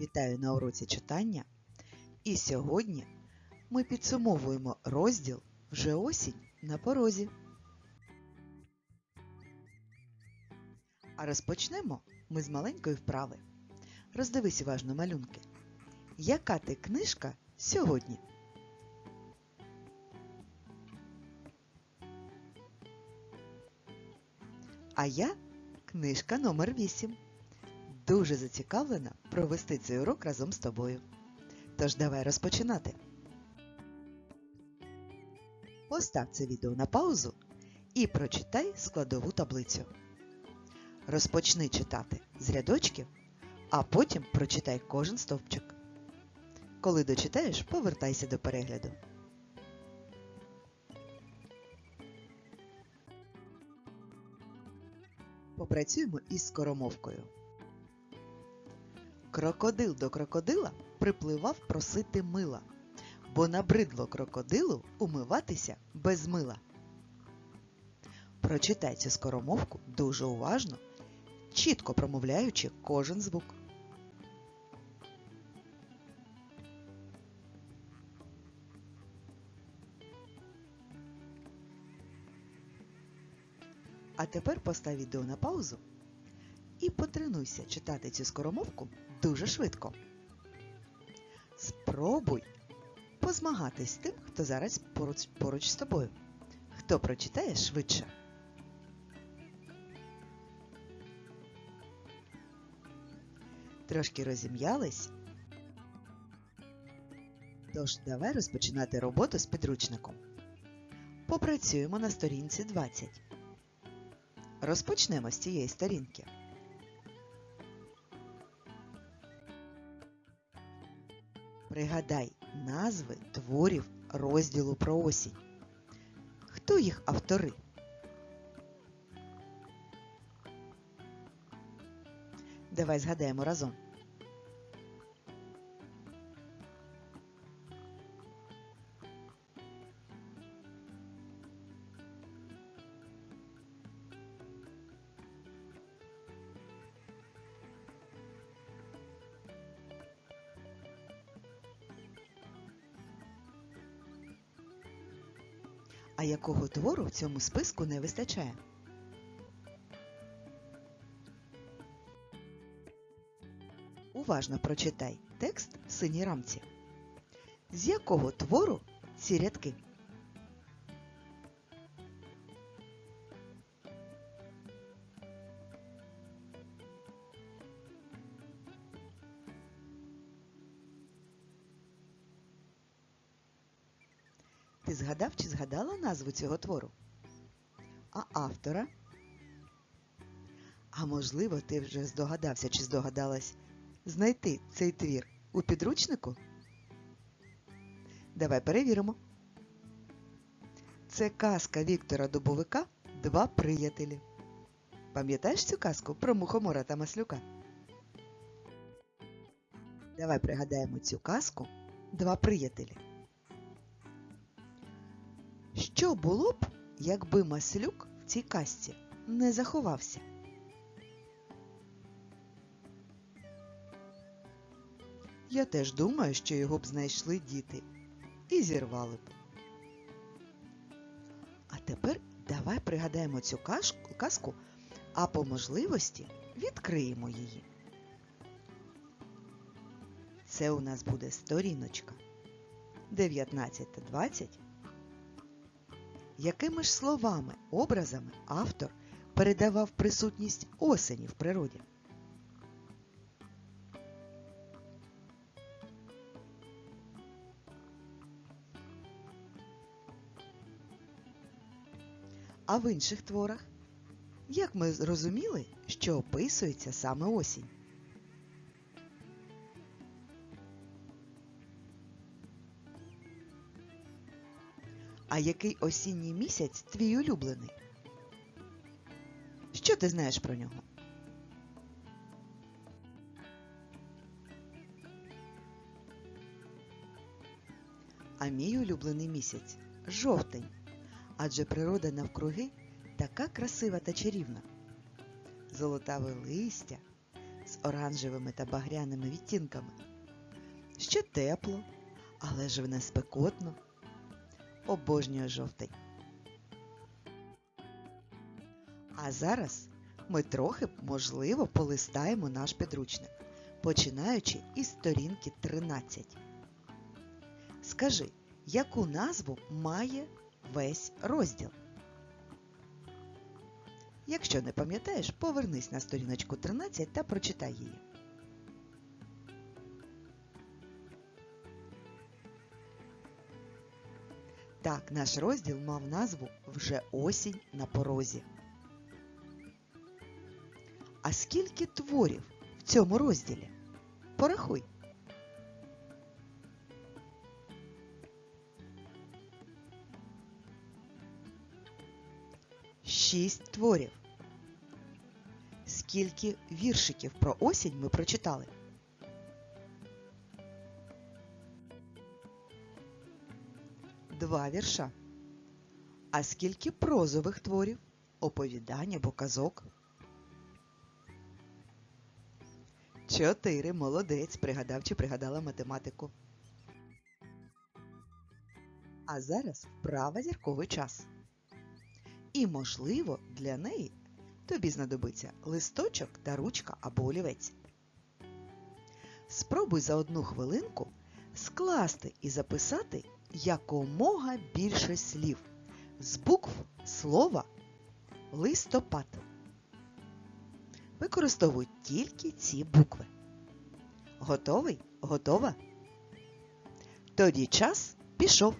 Вітаю на уроці читання. І сьогодні ми підсумовуємо розділ Вже осінь на порозі. А розпочнемо ми з маленької вправи. Роздивись уважно малюнки. Яка ти книжка сьогодні? А я книжка номер 8. Дуже зацікавлена провести цей урок разом з тобою. Тож давай розпочинати. Постав це відео на паузу і прочитай складову таблицю. Розпочни читати з рядочків, а потім прочитай кожен стовпчик. Коли дочитаєш, повертайся до перегляду. Попрацюємо із скоромовкою. Крокодил до крокодила припливав просити мила, бо набридло крокодилу умиватися без мила. Прочитай цю скоромовку дуже уважно, чітко промовляючи кожен звук. А тепер постав відео на паузу і потренуйся читати цю скоромовку дуже швидко. Спробуй позмагатись з тим, хто зараз поруч, поруч з тобою. Хто прочитає швидше. Трошки розім'ялись. Тож давай розпочинати роботу з підручником. Попрацюємо на сторінці 20. Розпочнемо з цієї сторінки. Пригадай назви творів розділу про осінь. Хто їх автори? Давай згадаємо разом. Якого твору в цьому списку не вистачає? Уважно прочитай текст в синій рамці. З якого твору ці рядки? Ти згадав чи згадала назву цього твору? А автора? А можливо, ти вже здогадався чи здогадалась знайти цей твір у підручнику? Давай перевіримо. Це казка Віктора Дубовика Два приятелі. Пам'ятаєш цю казку про мухомора та маслюка? Давай пригадаємо цю казку Два приятелі. Що було б, якби маслюк в цій казці не заховався? Я теж думаю, що його б знайшли діти і зірвали б. А тепер давай пригадаємо цю казку, а по можливості відкриємо її. Це у нас буде сторіночка 19 та 20. Якими ж словами, образами автор передавав присутність осені в природі? А в інших творах? Як ми зрозуміли, що описується саме осінь? А який осінній місяць твій улюблений? Що ти знаєш про нього? А мій улюблений місяць жовтень, адже природа навкруги така красива та чарівна. Золотаве листя з оранжевими та багряними відтінками. Ще тепло, але ж не спекотно. Обожнюю жовтий. А зараз ми трохи, можливо, полистаємо наш підручник, починаючи із сторінки 13. Скажи, яку назву має весь розділ? Якщо не пам'ятаєш, повернись на сторіночку 13 та прочитай її. Так, наш розділ мав назву Вже осінь на порозі. А скільки творів в цьому розділі? Порахуй. Шість творів. Скільки віршиків про осінь ми прочитали? Два вірша. А скільки прозових творів, оповідань або казок? Чотири. Молодець. Пригадав чи пригадала математику. А зараз вправа зірковий час. І, можливо, для неї тобі знадобиться листочок та ручка або олівець. Спробуй за одну хвилинку скласти і записати якомога більше слів з букв слова листопад. Використовуй тільки ці букви. Готовий? Готова? Тоді час пішов.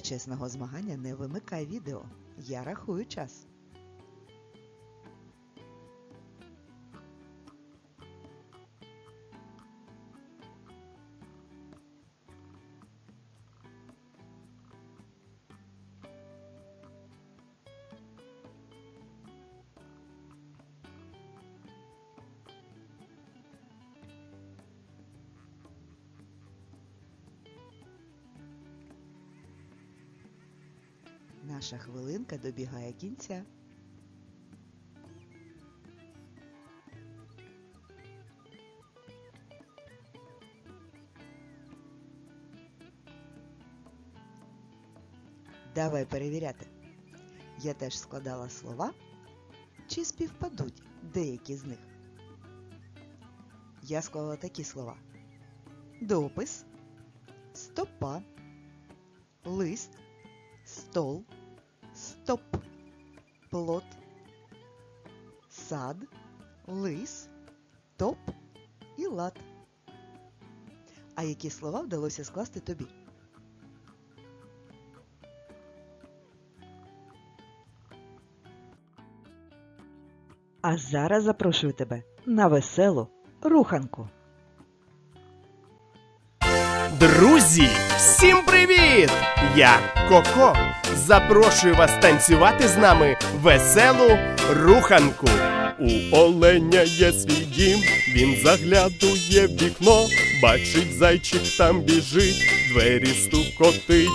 Для чесного змагання не вимикай відео. Я рахую час. Наша хвилинка добігає кінця. Давай перевіряти. Я теж складала слова, чи співпадуть деякі з них. Я склала такі слова: допис, стопа, лист, стол, плот, сад, лис, топ і лад. А які слова вдалося скласти тобі? А зараз запрошую тебе на веселу руханку. Друзі, всім привіт! Я Коко. Запрошую вас танцювати з нами веселу руханку. У оленя є свій дім, він заглядує в вікно, бачить зайчик там біжить, двері стукотить.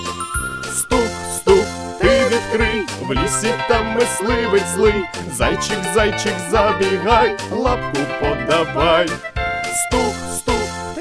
Стук, стук, ти відкрий, в лісі там мисливець злий. Зайчик, зайчик, забігай, лапку подавай. Стук, стук,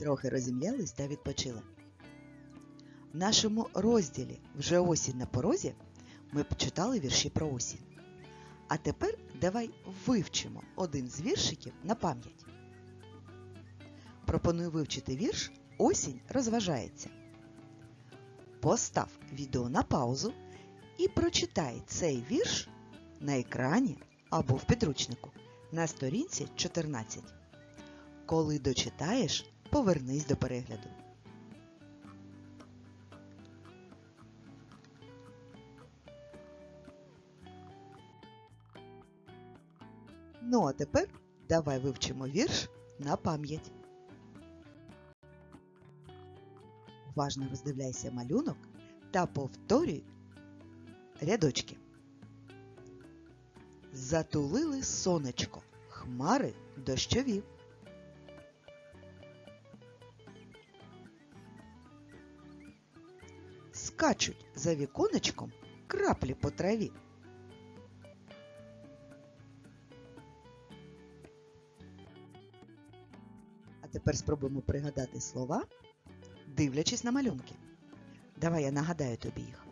Трохи розім'ялись та відпочили. В нашому розділі Вже осінь на порозі ми почитали вірші про осінь. А тепер давай вивчимо один з віршиків на пам'ять. Пропоную вивчити вірш Осінь розважається. Постав відео на паузу і прочитай цей вірш на екрані або в підручнику на сторінці 14. Коли дочитаєш, повернись до перегляду. Ну а тепер давай вивчимо вірш на пам'ять. Уважно роздивляйся малюнок та повторюй рядочки. Затулили сонечко, хмари дощові. Скачуть за віконечком краплі по траві. А тепер спробуємо пригадати слова, дивлячись на малюнки. Давай я нагадаю тобі їх.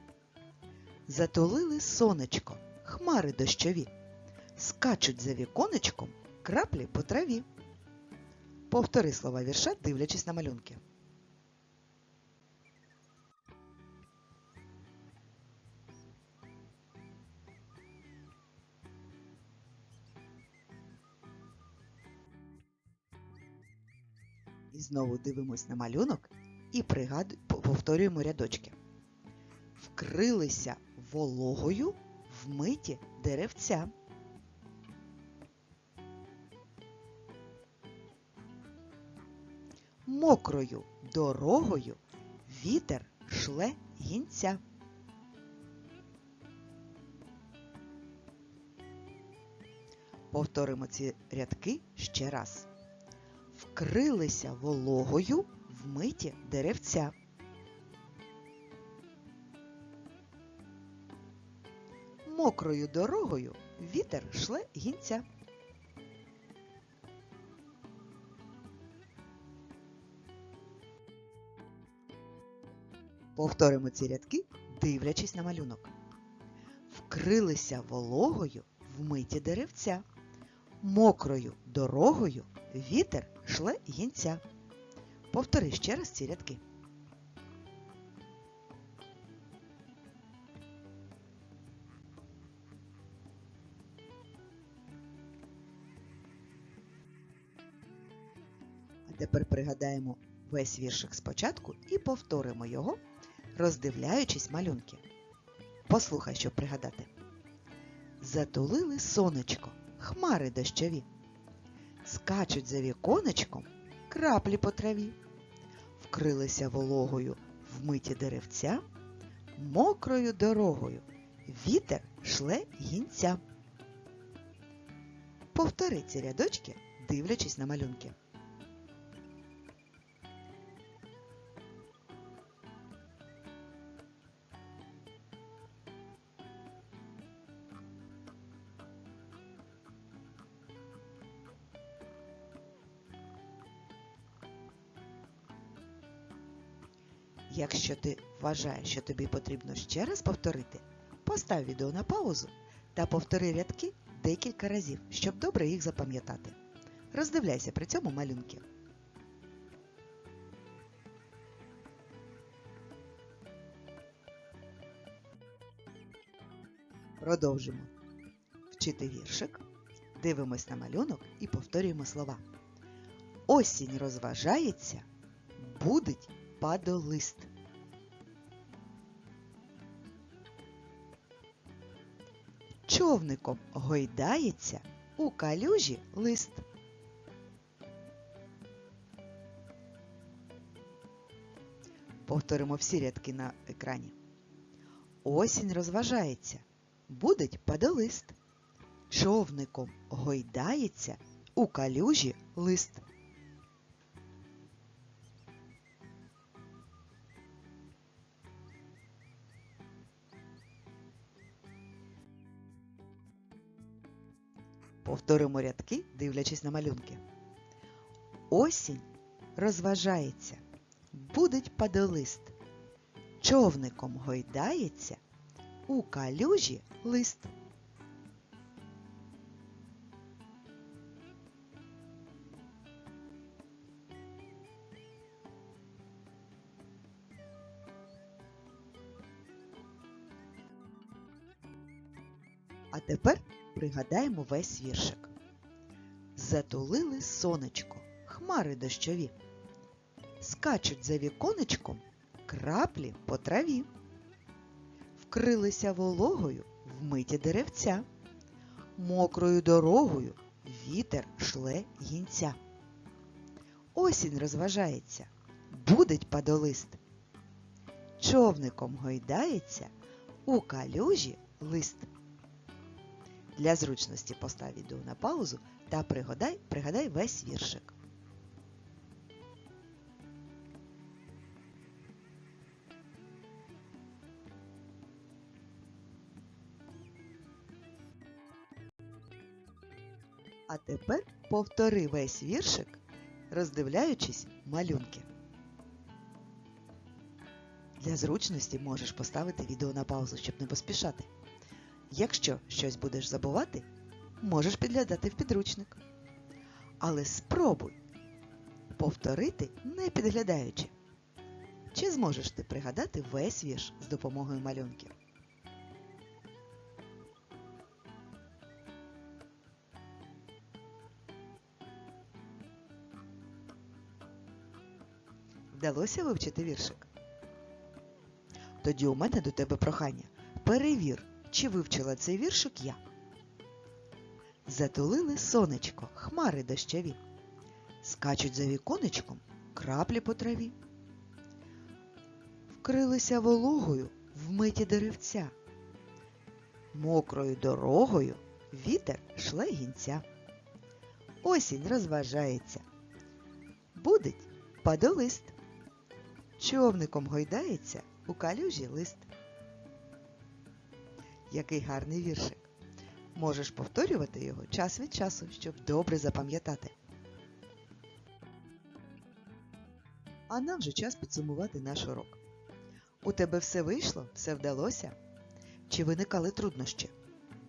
Затулили сонечко, хмари дощові, скачуть за віконечком краплі по траві. Повтори слова вірша, дивлячись на малюнки. Знову дивимось на малюнок і пригаду... повторюємо рядочки. Вкрилися вологою вмиті деревця. Мокрою дорогою вітер шле гінця. Повторимо ці рядки ще раз вкрилися вологою вмиті деревця. Мокрою дорогою вітер шле гінця. Повторимо ці рядки, дивлячись на малюнок. Вкрилися вологою вмиті деревця. Мокрою дорогою вітер шле гінця. Повтори ще раз ці рядки. А тепер пригадаємо весь віршик спочатку і повторимо його, роздивляючись малюнки. Послухай, щоб пригадати. Затулили сонечко, хмари дощові скачуть за віконечком краплі по траві, вкрилися вологою вмиті деревця, мокрою дорогою вітер шле гінця. Повтори ці рядочки, дивлячись на малюнки. Якщо ти вважаєш, що тобі потрібно ще раз повторити, постав відео на паузу та повтори рядки декілька разів, щоб добре їх запам'ятати. Роздивляйся при цьому малюнки. Продовжимо. Вчити віршик, дивимось на малюнок і повторюємо слова. Осінь розважається, будить падолист. Човником гойдається у калюжі лист. Повторимо всі рядки на екрані. Осінь розважається, будить падолист. Човником гойдається у калюжі лист. Повторимо рядки, дивлячись на малюнки. Осінь розважається, будить падолист. Човником гойдається, у калюжі лист. А тепер пригадаємо весь віршик. Затулили сонечко, хмари дощові. Скачуть за віконечком краплі по траві. Вкрилися вологою вмиті деревця. Мокрою дорогою вітер шле гінця. Осінь розважається, будить падолист. Човником гойдається у калюжі лист. Для зручності постав відео на паузу та пригадай, пригадай весь віршик. А тепер повтори весь віршик, роздивляючись малюнки. Для зручності можеш поставити відео на паузу, щоб не поспішати. Якщо щось будеш забувати, можеш підглядати в підручник. Але спробуй повторити не підглядаючи. Чи зможеш ти пригадати весь вірш з допомогою малюнків? Вдалося вивчити віршик? Тоді у мене до тебе прохання. Перевір, чи вивчила цей віршик я. Затулили сонечко, хмари дощові. Скачуть за віконечком краплі по траві. Вкрилися вологою вмиті деревця. Мокрою дорогою вітер шле гінця. Осінь розважається. Будить падолист. Човником гойдається у калюжі лист. Який гарний віршик. Можеш повторювати його час від часу, щоб добре запам'ятати. А нам вже час підсумувати наш урок. У тебе все вийшло, все вдалося? Чи виникали труднощі?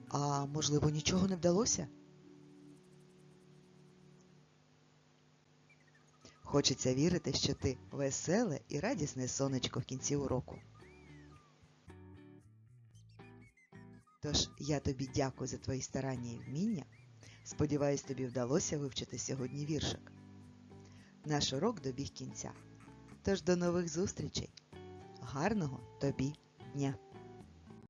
А можливо, нічого не вдалося? Хочеться вірити, що ти веселе і радісне сонечко в кінці уроку. Тож я тобі дякую за твої старання і вміння. Сподіваюсь, тобі вдалося вивчити сьогодні віршик. Наш урок добіг кінця. Тож до нових зустрічей. Гарного тобі дня!